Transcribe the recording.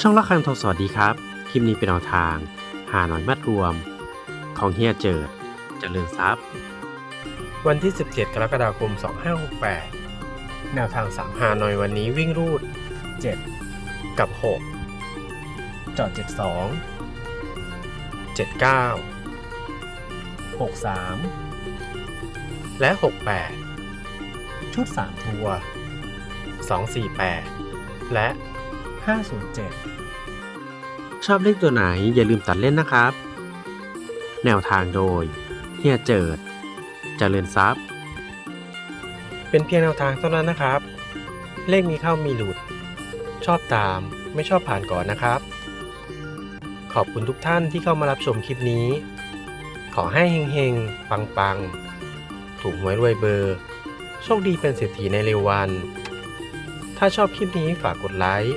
ช่องละครังทองสวัสดีครับ คลิปนี้เป็นแนวทาง หาหน่อยมัดรวม ของเฮียเจิดเจริญทรัพย์ วันที่ 17 กรกฎาคม 2568 แนวทาง 3 หาหน่อยวันนี้วิ่งรูด 7 กับ 6 จอด 72 79 63 และ 68 ชุด 3 ตัว 248 และ 507 ชอบเลขตัวไหนอย่าลืมตัดเล่นนะครับ แนวทางโดย เฮียเจิดเจริญทรัพย์ เป็นเพียงแนวทางเท่านั้นนะครับ เลขมีเข้ามีหลุด ชอบตามไม่ชอบผ่านก่อนนะครับ ขอบคุณทุกท่านที่เข้ามารับชมคลิปนี้ ขอให้เฮงๆ ปังๆ ถูกหวยรวยเบอร์ โชคดีเป็นเศรษฐีในเร็ววัน ถ้าชอบคลิปนี้ฝากกดไลค์